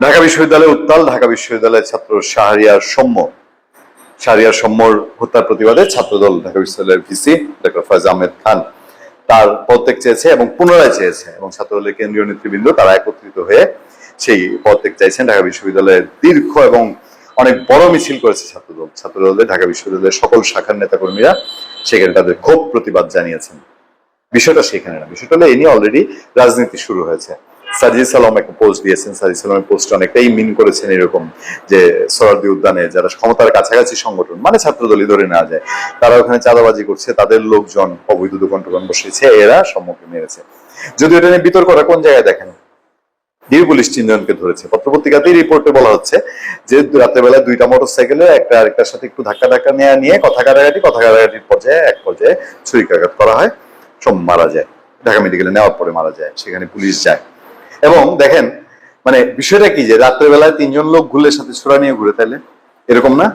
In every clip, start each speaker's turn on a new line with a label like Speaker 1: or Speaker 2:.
Speaker 1: ঢাকা বিশ্ববিদ্যালয়ে উত্তাল ঢাকা বিশ্ববিদ্যালয়ের ছাত্র শাহরিয়ার সৌম্য। শাহরিয়ার সৌম্যর হত্যার প্রতিবাদে ছাত্রদল ঢাকা বিশ্ববিদ্যালয়ের ভিসি ডক্টর ফয়জ আহমেদ খান তার পদত্যাগ চেয়েছে এবং পুনরায় চেয়েছে এবং ছাত্রদলের কেন্দ্রীয় নেতৃবৃন্দ তারা একত্রিত হয়ে সেই পদত্যাগ চাইছেন। ঢাকা বিশ্ববিদ্যালয়ের দীর্ঘ এবং অনেক বড় মিছিল করেছে ছাত্রদল। ছাত্রদলের ঢাকা বিশ্ববিদ্যালয়ের সকল শাখার নেতাকর্মীরা সেখানে তাদের ক্ষোভ প্রতিবাদ জানিয়েছেন। বিষয়টা সেখানে না। বিষয়টা হলো এই নিয়ে অলরেডি রাজনীতি শুরু হয়েছে। সাজিদ সালাম একটা পোস্ট দিয়েছেন। সাজিদ সালামের পোস্ট অনেকটাই মিন করেছেন এরকম যে সরারদি উদ্যানে যারা ক্ষমতার কাছাকাছি সংগঠন মানে ছাত্রদলই ধরে নেওয়া যায়, তারা ওখানে চাঁদাবাজি করছে, তাদের লোকজন অবৈধ দোকান টোকান বসেছে, এরা সম্মুখে মেরেছে। যদি এটা নিয়ে বিতর্কটা কোন জায়গায় দেখেন? ডিউ পুলিশ তিনজনকে ধরেছে। পত্রপত্রিকাতেই রিপোর্টে বলা হচ্ছে যে রাতের বেলা দুইটা মোটর সাইকেলে একটা আরেকটার সাথে একটু ধাক্কা ধাক্কা নেওয়া নিয়ে কথা কাটাকাটি, কথা কাটাকাটির পর্যায়ে এক পর্যায়ে ছুরিকাঘাত করা হয়, সোম মারা যায়। ঢাকা মেডিকেলে নেওয়ার পরে মারা যায়, সেখানে পুলিশ যায়। এবং দেখেন মানে বিষয়টা কি যে রাত্রেবেলায় তিনজন লোক ঘুলের সাথে ছোড়া নিয়ে ঘুরে, তাইলে? এরকম না?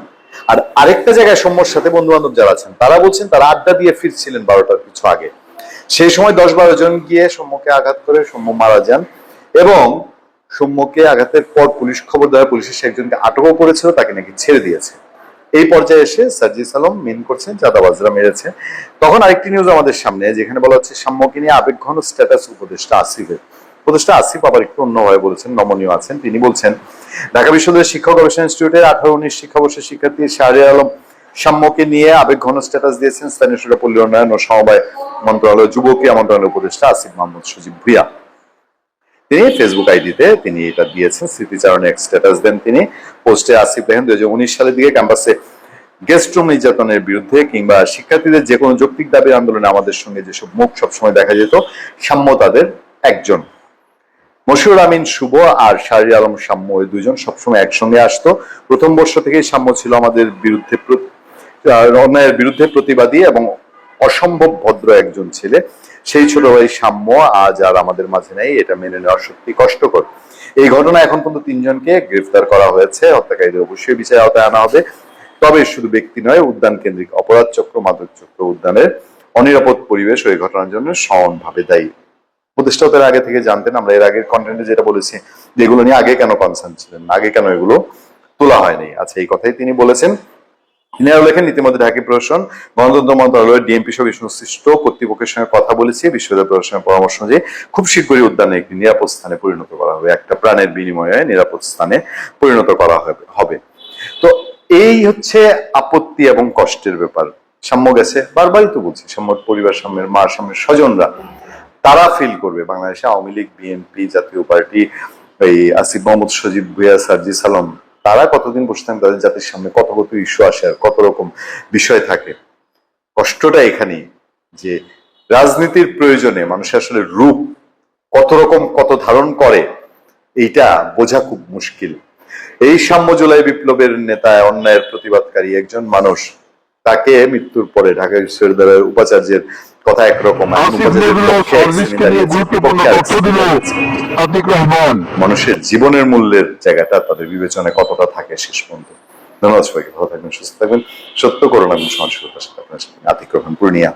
Speaker 1: আর আরেকটা জায়গায় সৌম্যর সাথে বন্ধু বান্ধব যারা আছেন, তারা বলছেন তারা আড্ডা দিয়ে ফিরছিলেন বারোটার কিছু আগে। সেই সময় দশ বারো জন গিয়ে সৌম্যকে আঘাত করে সৌম্য মারা যান এবং সৌম্যকে আঘাতের পর পুলিশ খবর দেওয়া পুলিশের সে একজনকে আটকও করেছিল, তাকে নাকি ছেড়ে দিয়েছে। এই পর্যায়ে এসে সার্জিস আলম মিন করছেন, চাঁদাবাজরা মেরেছে। তখন আরেকটি নিউজ আমাদের সামনে, যেখানে বলা হচ্ছে, সাম্যকে নিয়ে আবেগঘন স্ট্যাটাস উপদেষ্টা আসিফের। উপদেষ্টা আসিফ আবার একটু অন্যভাবে বলেছেন, নমনীয় আছেন। তিনি বলছেন, ঢাকা বিশ্ববিদ্যালয়ের শিক্ষক গবেষণা ইনস্টিটিউটের আঠারো উনিশ শিক্ষাবর্ষের শিক্ষার্থী শাহরিয়ার আলম সাম্যকে নিয়ে আবেগঘন স্ট্যাটাস দিয়েছেন স্থানীয় সরকার পল্লী উন্নয়ন ও সমবায় মন্ত্রণালয় যুব ক্রীড়া মন্ত্রণালয়ের উপদেষ্টা আসিফ মাহমুদ সজীব ভুইয়া তিনি ফেসবুক আইডিতে তিনি এটা দিয়েছেন, স্মৃতিচারণে এক স্ট্যাটাস দেন তিনি। পোস্টে আসিফ দেখেন দুই হাজার উনিশ সালের দিকে ক্যাম্পাসে গেস্ট রুম নির্যাতনের বিরুদ্ধে কিংবা শিক্ষার্থীদের যে কোনো যৌক্তিক দাবি আন্দোলনে আমাদের সঙ্গে যেসব মুখ সবসময় দেখা যেত, সাম্য তাদের একজন মশিউর আমিন শুভ আর শাহরি আলম সাম্য ওই দুজন সবসময় একসঙ্গে আসতো। প্রথম বর্ষ থেকেই সাম্য ছিল আমাদের বিরুদ্ধে অন্যায়ের বিরুদ্ধে প্রতিবাদী এবং অসম্ভব ভদ্র একজন ছেলে। সেই ছোট ভাই সাম্য আজ আর আমাদের মাঝে নেই, এটা মেনে নেওয়া সত্যি কষ্টকর। এই ঘটনা এখন পর্যন্ত তিনজনকে গ্রেফতার করা হয়েছে। হত্যাকারীদের অবশ্যই বিচার আওতায় আনা হবে। তবে শুধু ব্যক্তি নয়, উদ্যান কেন্দ্রিক অপরাধ চক্র, মাদক চক্র উদ্যানের অনিরাপদ পরিবেশ ওই ঘটনার জন্য সমানভাবে দায়ী। উপদেষ্টাও তার আগে থেকে জানতেন, আমরা এর আগের কন্টেন্টে যেটা বলেছি, যে এগুলো নিয়ে আগে কেন কনসার্ন ছিলেন, আগে কেন এগুলো তোলা হয়নি। আচ্ছা এই কথাই তিনি বলেছেন। তিনি আরও লেখেন, ইতিমধ্যে ঢাকা প্রশাসন গণতন্ত্র মন্ত্রণালয়ের ডিএমপি সহ কর্তৃপক্ষের সঙ্গে কথা বলেছি, বিশ্ববিদ্যালয় প্রশাসনের পরামর্শ খুব শীঘ্রই উদ্যানে একটি নিরাপদ স্থানে পরিণত করা হবে, একটা প্রাণের বিনিময়ে নিরাপদ স্থানে পরিণত করা হবে তো এই হচ্ছে আপত্তি এবং কষ্টের ব্যাপার। সাম্য গেছে, বারবারই তো বলছি সাম্যর পরিবার, সাম্যের মা, সাম্যের স্বজনরা তারা ফিল করবে। বাংলাদেশে আওয়ামী লীগ বিএনপি জাতীয় পার্টি, এই আসিফ মোহাম্মদ সজীব ভুইয়া সার্জি সালাম তারা কতদিন বসে থাকেন তাদের জাতির সামনে কত কত ইস্যু আসে আর কত রকম বিষয় থাকে? কষ্টটা এখানেই যে রাজনীতির প্রয়োজনে মানুষ আসলে রূপ কত রকম কত ধারণ করে, এইটা বোঝা খুব মুশকিল। এই সাম্য জুলাই বিপ্লবের নেতা অন্যায়ের প্রতিবাদকারী একজন মানুষ তাকে মৃত্যুর পরে ঢাকা বিশ্ববিদ্যালয়ের উপাচার্যের কথা একরকম মানুষের জীবনের মূল্যের জায়গাটা তাদের বিবেচনায় কতটা থাকে শেষ পর্যন্ত। ধন্যবাদ সবাইকে ভালো থাকবেন সুস্থ থাকবেন। সত্য করুন এবং সহনশীলতার সাথে আপনার সাথে আতিক রহমান পূর্ণিয়া।